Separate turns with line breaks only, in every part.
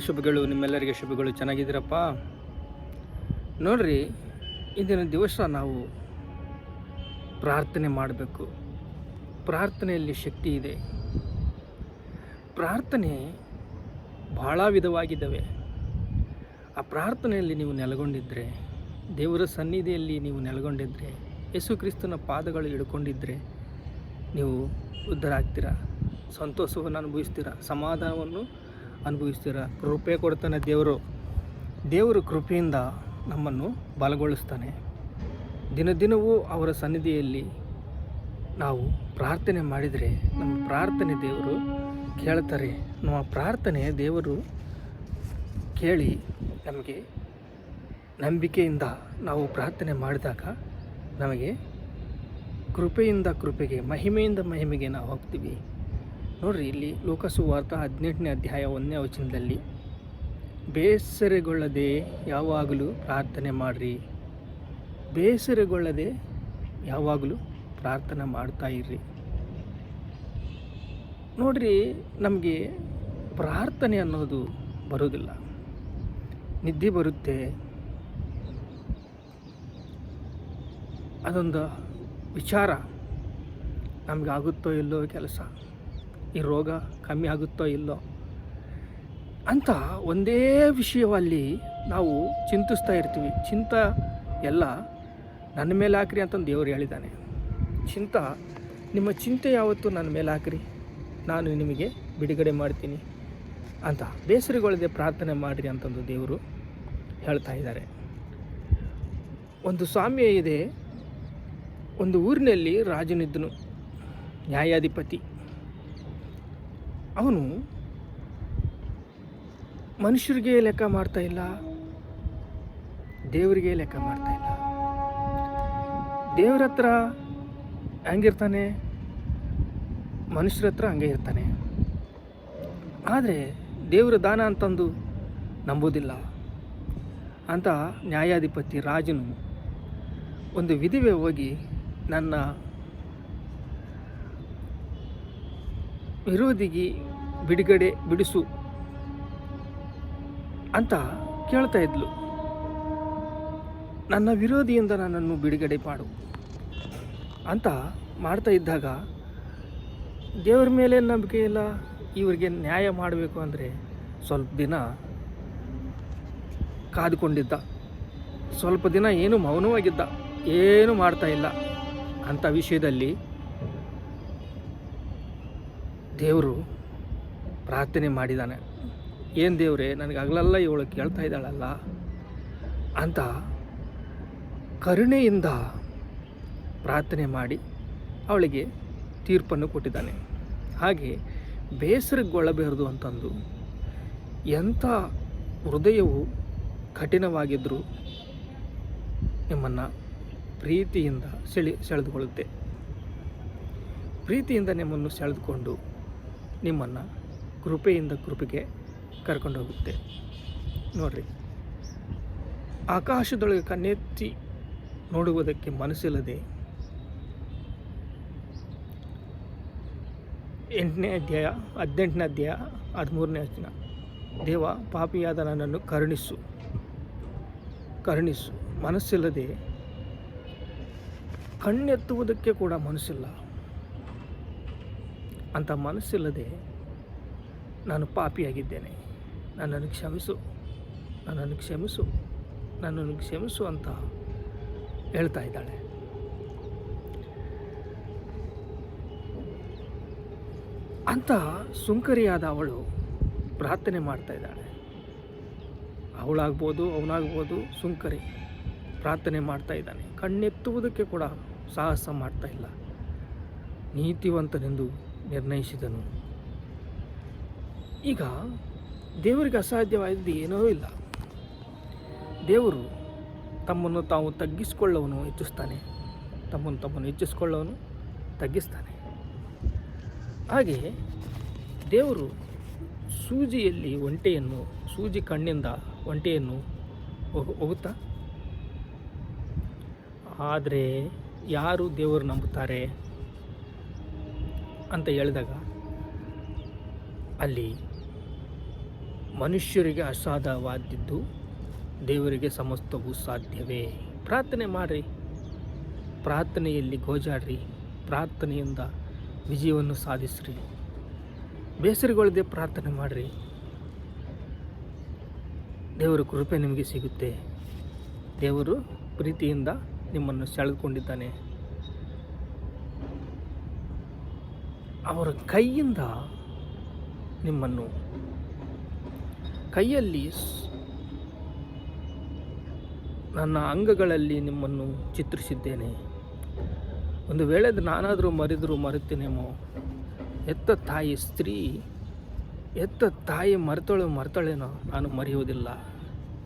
ಶುಭಗಳು, ನಿಮ್ಮೆಲ್ಲರಿಗೆ ಶುಭಗಳು. ಚೆನ್ನಾಗಿದ್ದೀರಪ್ಪ? ನೋಡ್ರಿ, ಇಂದಿನ ದಿವಸ ನಾವು ಪ್ರಾರ್ಥನೆ ಮಾಡಬೇಕು. ಪ್ರಾರ್ಥನೆಯಲ್ಲಿ ಶಕ್ತಿ ಇದೆ. ಪ್ರಾರ್ಥನೆ ಭಾಳ ವಿಧವಾಗಿದ್ದಾವೆ. ಆ ಪ್ರಾರ್ಥನೆಯಲ್ಲಿ ನೀವು ನೆಲೆಗೊಂಡಿದ್ದರೆ ದೇವರ ಸನ್ನಿಧಿಯಲ್ಲಿ ನೀವು ನೆಲೆಗೊಂಡಿದ್ದರೆ ಯೇಸು ಕ್ರಿಸ್ತನ ಪಾದಗಳು ಹಿಡ್ಕೊಂಡಿದ್ದರೆ ನೀವು ಉದ್ಧಾರ ಸಂತೋಷವನ್ನು ಅನುಭವಿಸ್ತೀರ? ಸಮಾಧಾನವನ್ನು ಅನುಭವಿಸ್ತೀರಾ? ಕೃಪೆ ಕೊಡ್ತಾನೆ ದೇವರು. ದೇವರು ಕೃಪೆಯಿಂದ ನಮ್ಮನ್ನು ಬಲಗೊಳಿಸ್ತಾನೆ. ದಿನ ದಿನವೂ ಅವರ ಸನ್ನಿಧಿಯಲ್ಲಿ ನಾವು ಪ್ರಾರ್ಥನೆ ಮಾಡಿದರೆ ನಮ್ಮ ಪ್ರಾರ್ಥನೆ ದೇವರು ಕೇಳ್ತಾರೆ. ನಮ್ಮ ಪ್ರಾರ್ಥನೆ ದೇವರು ಕೇಳಿ ನಮಗೆ ನಂಬಿಕೆಯಿಂದ ನಾವು ಪ್ರಾರ್ಥನೆ ಮಾಡಿದಾಗ ನಮಗೆ ಕೃಪೆಯಿಂದ ಕೃಪೆಗೆ, ಮಹಿಮೆಯಿಂದ ಮಹಿಮೆಗೆ ನಾವು ಹೋಗ್ತೀವಿ. ನೋಡ್ರಿ, ಇಲ್ಲಿ ಲೋಕಸುವಾರ್ಥ ಹದಿನೆಂಟನೇ ಅಧ್ಯಾಯ ಒಂದನೇ ವಚನದಲ್ಲಿ, ಬೇಸರಗೊಳ್ಳದೆ ಯಾವಾಗಲೂ ಪ್ರಾರ್ಥನೆ ಮಾಡಿರಿ. ಬೇಸರಗೊಳ್ಳದೆ ಯಾವಾಗಲೂ ಪ್ರಾರ್ಥನೆ ಮಾಡ್ತಾ ಇರ್ರಿ. ನೋಡ್ರಿ, ನಮಗೆ ಪ್ರಾರ್ಥನೆ ಅನ್ನೋದು ಬರೋದಿಲ್ಲ. ನಿದ್ದೆ ಬರುತ್ತೆ. ಅದೊಂದು ವಿಚಾರ. ನಮ್ಗೆ ಆಗುತ್ತೋ ಇಲ್ಲೋ ಕೆಲಸ. ಈ ರೋಗ ಕಮ್ಮಿ ಆಗುತ್ತೋ ಇಲ್ಲೋ? ಅಂತ ಒಂದೇ ವಿಷಯದಲ್ಲಿ ನಾವು ಚಿಂತಿಸ್ತಾ ಇರ್ತೀವಿ. ಚಿಂತ ಎಲ್ಲ ನನ್ನ ಮೇಲೆ ಹಾಕ್ರಿ ಅಂತಂದು ದೇವರು ಹೇಳಿದ್ದಾನೆ. ಚಿಂತ, ನಿಮ್ಮ ಚಿಂತೆ ಯಾವತ್ತು ನನ್ನ ಮೇಲೆ ಹಾಕ್ರಿ. ನಾನು ನಿಮಗೆ ಬಿಡುಗಡೆ ಮಾಡ್ತೀನಿ ಅಂತ ಬೇಸರಿಗೊಳದೆ ಪ್ರಾರ್ಥನೆ ಮಾಡಿರಿ ಅಂತಂದು ದೇವರು ಹೇಳ್ತಾ ಇದ್ದಾರೆ. ಒಂದು ಸ್ವಾಮ್ಯ ಇದೆ. ಒಂದು ಊರಿನಲ್ಲಿ ರಾಜನಿದ್ದನು, ನ್ಯಾಯಾಧಿಪತಿ. ಅವನು ಮನುಷ್ಯರಿಗೆ ಲೆಕ್ಕ ಮಾಡ್ತಾ ಇಲ್ಲ, ದೇವರಿಗೆ ಲೆಕ್ಕ ಮಾಡ್ತಾ ಇಲ್ಲ. ದೇವ್ರ ಹತ್ರ ಹೆಂಗಿರ್ತಾನೆ, ಮನುಷ್ಯರ ಹತ್ರ ಹಂಗೆ ಇರ್ತಾನೆ. ಆದರೆ ದೇವರ ದಾನ ಅಂತಂದು ನಂಬೋದಿಲ್ಲ ಅಂತ ನ್ಯಾಯಾಧಿಪತಿ ರಾಜನು ಒಂದು ವಿಧಿವೆ ಹೋಗಿ ನನ್ನ ವಿರೋಧಿಗೆ ಬಿಡುಗಡೆ ಬಿಡಿಸು ಅಂತ ಕೇಳ್ತಾ ಇದ್ಲು. ನನ್ನ ವಿರೋಧಿಯಿಂದ ನನ್ನನ್ನು ಬಿಡುಗಡೆ ಮಾಡು ಅಂತ ಮಾಡ್ತಾ ಇದ್ದಾಗ ದೇವ್ರ ಮೇಲೆ ನಂಬಿಕೆ ಇಲ್ಲ, ಇವರಿಗೆ ನ್ಯಾಯ ಮಾಡಬೇಕು ಅಂದರೆ ಸ್ವಲ್ಪ ದಿನ ಕಾದುಕೊಂಡಿದ್ದ. ಸ್ವಲ್ಪ ದಿನ ಏನು ಮೌನವಾಗಿದ್ದ. ಏನು ಮಾಡ್ತಾ ಇಲ್ಲ ಅಂಥ ವಿಷಯದಲ್ಲಿ ದೇವರು ಪ್ರಾರ್ಥನೆ ಮಾಡಿದ್ದಾನೆ ಏನು ದೇವ್ರೆ, ನನಗೆ ಹಗಲೆಲ್ಲ ಇವಳು ಕೇಳ್ತಾ ಇದ್ದಾಳಲ್ಲ ಅಂತ ಕರುಣೆಯಿಂದ ಪ್ರಾರ್ಥನೆ ಮಾಡಿ ಅವಳಿಗೆ ತೀರ್ಪನ್ನು ಕೊಟ್ಟಿದ್ದಾನೆ. ಹಾಗೆ ಬೇಸರಗೊಳ್ಳಬಾರದು ಅಂತಂದು ಎಂಥ ಹೃದಯವು ಕಠಿಣವಾಗಿದ್ದರೂ ನಿಮ್ಮನ್ನು ಪ್ರೀತಿಯಿಂದ ಸೆಳಿ, ಸೆಳೆದುಕೊಳ್ಳುತ್ತೆ. ಪ್ರೀತಿಯಿಂದ ನಿಮ್ಮನ್ನು ಸೆಳೆದುಕೊಂಡು ನಿಮ್ಮನ್ನು ಕೃಪೆಯಿಂದ ಕೃಪೆಗೆ ಕರ್ಕೊಂಡೋಗುತ್ತೆ. ನೋಡ್ರಿ, ಆಕಾಶದೊಳಗೆ ಕಣ್ಣೆತ್ತಿ ನೋಡುವುದಕ್ಕೆ ಮನಸ್ಸಿಲ್ಲದೆ ಎಂಟನೇ ಅಧ್ಯಾಯ, ಹದಿನೆಂಟನೇ ಅಧ್ಯಾಯ, ಹದಿಮೂರನೇ ವಚನ. ದೇವ, ಪಾಪಿಯಾದ ನನ್ನನ್ನು ಕರುಣಿಸು ಕರುಣಿಸು. ಮನಸ್ಸಿಲ್ಲದೆ ಕಣ್ಣೆತ್ತುವುದಕ್ಕೆ ಕೂಡ ಮನಸ್ಸಿಲ್ಲ. ಅಂತ ಮನಸ್ಸಿಲ್ಲದೆ ನಾನು ಪಾಪಿಯಾಗಿದ್ದೇನೆ. ನನ್ನನ್ನು ಕ್ಷಮಿಸು. ನನ್ನನ್ನು ಕ್ಷಮಿಸು. ನನ್ನನ್ನು ಕ್ಷಮಿಸು ಅಂತ ಹೇಳ್ತಾ ಇದ್ದಾಳೆ. ಅಂತ ಸುಂಕರಿಯಾದ ಅವಳು ಪ್ರಾರ್ಥನೆ ಮಾಡ್ತಾ ಇದ್ದಾಳೆ. ಅವಳಾಗ್ಬೋದು, ಅವನಾಗ್ಬೋದು ಸುಂಕರಿ ಪ್ರಾರ್ಥನೆ ಮಾಡ್ತಾ ಇದ್ದಾನೆ. ಕಣ್ಣೆತ್ತುವುದಕ್ಕೆ ಕೂಡ ಸಾಹಸ ಮಾಡ್ತಾ ಇಲ್ಲ. ನೀತಿವಂತನೆಂದು ನಿರ್ಣಯಿಸಿದನು. ಈಗ ದೇವರಿಗೆ ಅಸಾಧ್ಯವಾದದ್ದು ಏನೂ ಇಲ್ಲ. ದೇವರು ತಮ್ಮನ್ನು ತಾವು ತಗ್ಗಿಸಿಕೊಳ್ಳವನು ಹೆಚ್ಚಿಸ್ತಾನೆ. ತಮ್ಮನ್ನು ತಮ್ಮನ್ನು ಹೆಚ್ಚಿಸಿಕೊಳ್ಳವನು ತಗ್ಗಿಸ್ತಾನೆ. ಹಾಗೆ ದೇವರು ಸೂಜಿಯಲ್ಲಿ ಒಂಟೆಯನ್ನು, ಸೂಜಿ ಕಣ್ಣಿಂದ ಒಂಟೆಯನ್ನು ಹೋಗು ಹೋಗುತ್ತಾ ಆದರೆ ಯಾರು ದೇವರು ನಂಬುತ್ತಾರೆ ಅಂತ ಹೇಳಿದಾಗ ಅಲ್ಲಿ ಮನುಷ್ಯರಿಗೆ ಅಸಾಧ್ಯವಾದದ್ದು ದೇವರಿಗೆ ಸಮಸ್ತವೂ ಸಾಧ್ಯವೇ? ಪ್ರಾರ್ಥನೆ ಮಾಡಿರಿ. ಪ್ರಾರ್ಥನೆಯಲ್ಲಿ ಗೋಜಾಡ್ರಿ. ಪ್ರಾರ್ಥನೆಯಿಂದ ವಿಜಯವನ್ನು ಸಾಧಿಸ್ರಿ. ಬೇಸರಗೊಳ್ಳದೆ ಪ್ರಾರ್ಥನೆ ಮಾಡಿರಿ. ದೇವರ ಕೃಪೆ ನಿಮಗೆ ಸಿಗುತ್ತೆ. ದೇವರು ಪ್ರೀತಿಯಿಂದ ನಿಮ್ಮನ್ನು ಸೆಳೆದುಕೊಂಡಿದ್ದಾನೆ. ಅವರ ಕೈಯಿಂದ ನಿಮ್ಮನ್ನು ಕೈಯಲ್ಲಿ ನನ್ನ ಅಂಗಗಳಲ್ಲಿ ನಿಮ್ಮನ್ನು ಚಿತ್ರಿಸಿದ್ದೇನೆ. ಒಂದು ವೇಳೆ ನಾನಾದರೂ ಮರೆದರೂ ಮರೆತೇನೇಮೋ? ಎತ್ತ ತಾಯಿ ಸ್ತ್ರೀ, ಎತ್ತ ತಾಯಿ ಮರೆತಳು ಮರೆತಳೇನೋ ನಾನು ಮರೆಯುವುದಿಲ್ಲ.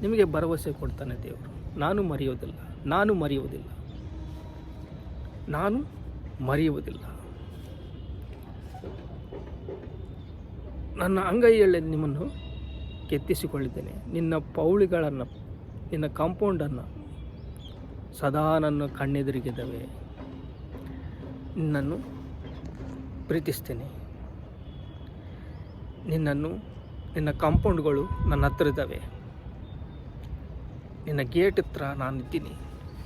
ನಿಮಗೆ ಭರವಸೆ ಕೊಡ್ತಾನೆ ದೇವರು. ನಾನು ಮರೆಯುವುದಿಲ್ಲ. ನಾನು ಮರೆಯುವುದಿಲ್ಲ. ನಾನು ಮರೆಯುವುದಿಲ್ಲ. ನನ್ನ ಅಂಗೈಯಲ್ಲಿ ನಿಮ್ಮನ್ನು ಕೆತ್ತಿಸಿಕೊಳ್ಳಿದ್ದೇನೆ ನಿನ್ನ ಪೌಳಿಗಳನ್ನು, ನಿನ್ನ ಕಾಂಪೌಂಡನ್ನು ಸದಾ ನನ್ನ ಕಣ್ಣೆದುರಿಗಿದ್ದಾವೆ. ನಿನ್ನನ್ನು ಪ್ರೀತಿಸ್ತೇನೆ. ನಿನ್ನನ್ನು, ನಿನ್ನ ಕಾಂಪೌಂಡ್ಗಳು ನನ್ನ ಹತ್ರ ಇದ್ದಾವೆ. ನಿನ್ನ ಗೇಟ್ ಹತ್ರ ನಾನು ಇದ್ದೀನಿ.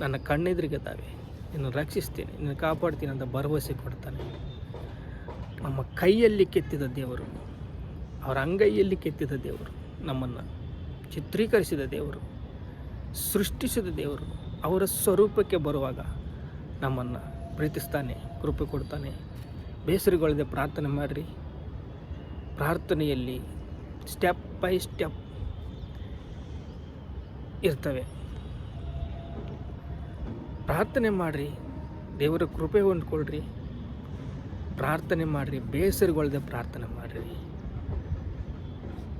ನನ್ನ ಕಣ್ಣೆದುರಿಗಿದ್ದಾವೆ. ನಿನ್ನ ರಕ್ಷಿಸ್ತೇನೆ. ನಿನ್ನ ಕಾಪಾಡ್ತೀನಿ ಅಂತ ಭರವಸೆ ಕೊಡ್ತಾನೆ. ನಮ್ಮ ಕೈಯಲ್ಲಿ ಕೆತ್ತಿದ ದೇವರು, ಅವರ ಅಂಗೈಯಲ್ಲಿ ಕೆತ್ತಿದ ದೇವರು. ನಮ್ಮನ್ನು ಚಿತ್ರೀಕರಿಸಿದ ದೇವರು, ಸೃಷ್ಟಿಸಿದ ದೇವರು, ಅವರ ಸ್ವರೂಪಕ್ಕೆ ಬರುವಾಗ ನಮ್ಮನ್ನು ಪ್ರೀತಿಸ್ತಾನೆ, ಕೃಪೆ ಕೊಡ್ತಾನೆ. ಬೇಸರಗೊಳ್ಳದೆ ಪ್ರಾರ್ಥನೆ ಮಾಡಿರಿ. ಪ್ರಾರ್ಥನೆಯಲ್ಲಿ ಸ್ಟೆಪ್ ಬೈ ಸ್ಟೆಪ್ ಇರ್ತವೆ. ಪ್ರಾರ್ಥನೆ ಮಾಡಿರಿ, ದೇವರ ಕೃಪೆ ಹೊಂದ್ಕೊಳ್ರಿ ಪ್ರಾರ್ಥನೆ ಮಾಡಿರಿ, ಬೇಸರಗೊಳ್ಳದೆ ಪ್ರಾರ್ಥನೆ ಮಾಡಿರಿ.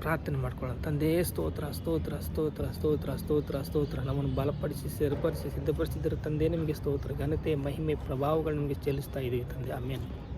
ಪ್ರಾರ್ಥನೆ ಮಾಡ್ಕೊಳ್ಳೋಣ. ತಂದೆ, ಸ್ತೋತ್ರ ಸ್ತೋತ್ರ ಸ್ತೋತ್ರ ಸ್ತೋತ್ರ ಸ್ತೋತ್ರ ಸ್ತೋತ್ರ. ನಮ್ಮನ್ನು ಬಲಪಡಿಸಿ ಸೇರ್ಪಡಿಸಿ ಸಿದ್ಧಪಡಿಸಿದರೆ ತಂದೆ ನಿಮಗೆ ಸ್ತೋತ್ರ. ಘನತೆ, ಮಹಿಮೆ, ಪ್ರಭಾವಗಳು ನಿಮಗೆ ಚೆಲ್ಲಿಸ್ತಾ ಇದ್ದೀವಿ ತಂದೆ. ಆಮೇಲೆ